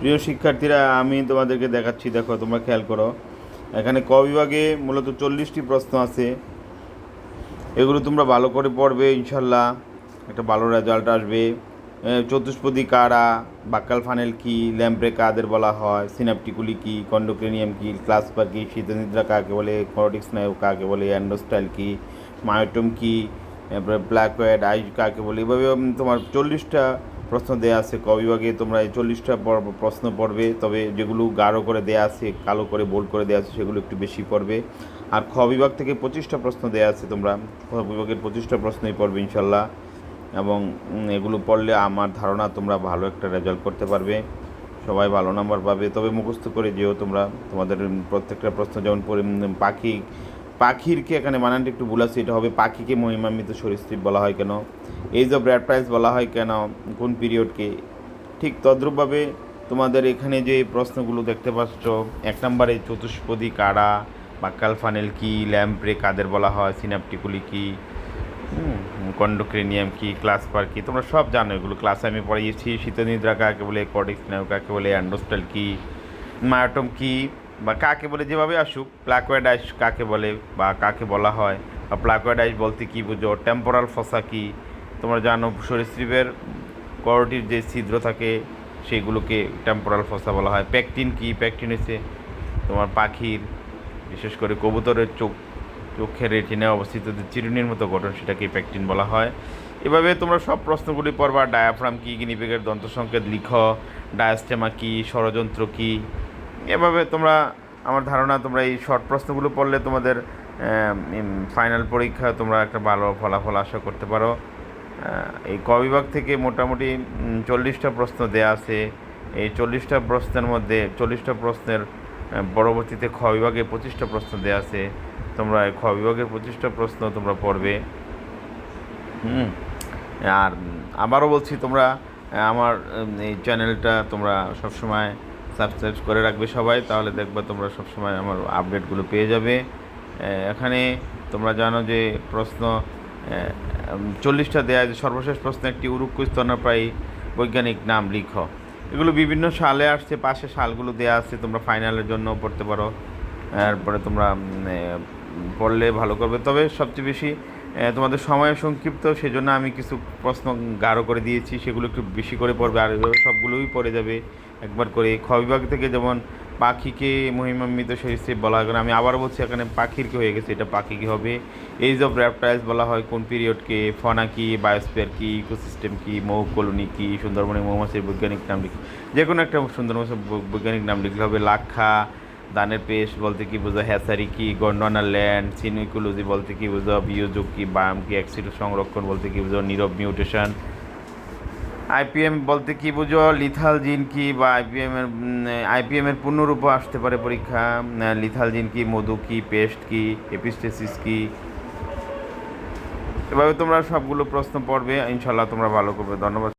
প্রিয় শিক্ষার্থীরা, আমি তোমাদেরকে দেখাচ্ছি, দেখো, তোমরা খেয়াল করো। এখানে ক বিভাগে মূলত চল্লিশটি প্রশ্ন আছে। এগুলো তোমরা ভালো করে পড়বে ইনশাল্লাহ একটা ভালো রেজাল্ট আসবে। চতুষ্পদী কারা, বাক্কাল ফানেল কি ল্যাম্প্রে কাদের বলা হয় সিনাপটিকুলি কি কন্ডোক্রেনিয়াম কি ক্লাসপা কি, শীতনিদ্রা কাকে বলে করোটিক স্নায়ু কাকে বলে অ্যান্ডোস্টাইল কি মায়োটম কি তারপরে ব্ল্যাকওয়েড আইস কাকে বলে, এভাবে তোমার চল্লিশটা প্রশ্ন দেওয়া আছে, ক বিভাগে তোমরা এই চল্লিশটা প্রশ্ন পড়বে, তবে যেগুলো গাঢ় করে দেয়া আছে, কালো করে বোল্ড করে দেওয়া আছে, সেগুলো একটু বেশি পড়বে। আর খ বিভাগ থেকে পঁচিশটা প্রশ্ন দেওয়া আছে তোমরা, খ বিভাগের পঁচিশটা প্রশ্নই পড়বে ইনশাল্লাহ। এবং এগুলো পড়লে আমার ধারণা তোমরা ভালো একটা রেজাল্ট করতে পারবে। সবাই ভালো নাম্বার পাবে। তবে মুখস্থ করে যেও তোমরা। তোমাদের প্রত্যেকটা প্রশ্ন যেমন পাখি পাখিরকে এখানে বানানটা একটু ভুল আছে, এটা হবে পাখিকে মহিমান্বিত সরীসৃপ বলা হয় কেন? এজ অফ র্যাড প্রাইস বলা হয় কেন? কোন পিরিয়ডকে ঠিক তদ্রূপভাবে তোমাদের এখানে যে প্রশ্নগুলো দেখতে পাচ্ছ, এক নম্বরে চতুষ্পদী কারা বাক্কাল ফানেল কি ল্যাম্প্রে কাদের বলা হয় সিনাপটিকুলি কি কন্ডোক্রেনিয়াম কি ক্লাস পার কি, তোমরা সব জানো এগুলো। ক্লাসে আমি পড়িয়েছি, শীতনিদ্রা কাকে বলে কর্ডিক্স স্নায়ু কাকে বলে অ্যান্ডোস্টাল কি মায়াটম কি বা কাকে বলে যেভাবে আসুক প্লাকোয়েড আইস কাকে বলে বা কাকে বলা হয়, বা প্লাকোয়েড আইস বলতে কী বুঝো টেম্পোরাল ফসা কি, তোমরা জানো সরীসৃপের করটির যে ছিদ্র থাকে, সেগুলোকে টেম্পোরাল ফসা বলা হয়। প্যাকটিন কি? প্যাকটিন হচ্ছে তোমার পাখির, বিশেষ করে কবুতরের চোখ, চোখের রেটিনায় অবস্থিত যে চিরুনির মতো গঠন, সেটাকে প্যাকটিন বলা হয়। এভাবে তোমরা সব প্রশ্নগুলি পড়বা ডায়াফ্রাম কী গিনিপেগের দন্ত সংকেত লিখ ডায়াস্টেমা কী, ষড়যন্ত্র কী এভাবে তোমরা, আমার ধারণা তোমরা এই শর্ট প্রশ্নগুলো পড়লে তোমাদের ফাইনাল পরীক্ষা তোমরা একটা ভালো ফলাফল আশা করতে পারো। এই ক বিভাগ থেকে মোটামুটি চল্লিশটা প্রশ্ন দেয়া আছে। এই চল্লিশটা প্রশ্নের মধ্যে, চল্লিশটা প্রশ্নের পরবর্তীতে খ বিভাগে পঁচিশটা প্রশ্ন দেয়া আছে। তোমরা খ বিভাগের পঁচিশটা প্রশ্ন তোমরা পড়বে। হুম, আর আবারও বলছি, তোমরা আমার এই চ্যানেলটা তোমরা সবসময় সাবস্ক্রাইব করে রাখবে সবাই, তাহলে দেখবে তোমরা সবসময় আমার আপডেটগুলো পেয়ে যাবে। এখানে তোমরা জানো যে প্রশ্ন চল্লিশটা দেয়া আছে। সর্বশেষ প্রশ্ন একটি উরুক্কু স্তন্যপ্রায়ী বৈজ্ঞানিক নাম লিখ। এগুলো বিভিন্ন সালে আসছে, পাশে সালগুলো দেয়া আছে, তোমরা ফাইনালের জন্য পড়তে পারো। এরপরে তোমরা পড়লে ভালো করবে। তবে সবচেয়ে বেশি তোমাদের সময় সংক্ষিপ্ত, সেজন্য আমি কিছু প্রশ্ন গাঢ় করে দিয়েছি, সেগুলো একটু বেশি করে পড়বে, আর এভাবে সবগুলোই পড়ে যাবে একবার করে। খ বিভাগ থেকে যেমন পাখিকে মহিমান্বিত সরীসৃপ বলা হয়, আমি আবার বলছি এখানে পাখির কি হয়ে গেছে, এটা পাখি কি হবে? এইজ অফ র্যাপটাইলস বলা হয়, কোন পিরিয়ডকে ফনা কি বায়োস্পিয়ার কি ইকোসিস্টেম কি মৌ কলোনি কি, সুন্দরবনের মৌমাছির বৈজ্ঞানিক নাম লিখি যে কোনো একটা সুন্দরবন বৈজ্ঞানিক নাম লিখলে হবে, লাক্ষা দানের পেস্ট বলতে কি বোঝো? হ্যাসারি কি? গন্ডোয়ানা ল্যান্ড সিনুইকোলজি বলতে কি বোঝো? বিয়োযোগ কি? বায়াম কি? অ্যাক্সিড সংরক্ষণ বলতে কি বোঝো? নীরব মিউটেশন। আইপিএম বলতে কি বুঝো? লিথাল জিন কি বা আইপিএম এর আইপিএম এর পূর্ণরূপ আসতে পারে পরীক্ষা। লিথাল জিন কি? মধু কি? পেস্ট কি? এপিস্টেসিস কি? এভাবে তোমরা সবগুলো প্রশ্ন পড়বে। ইনশাল্লাহ তোমরা ভালো করবে। ধন্যবাদ।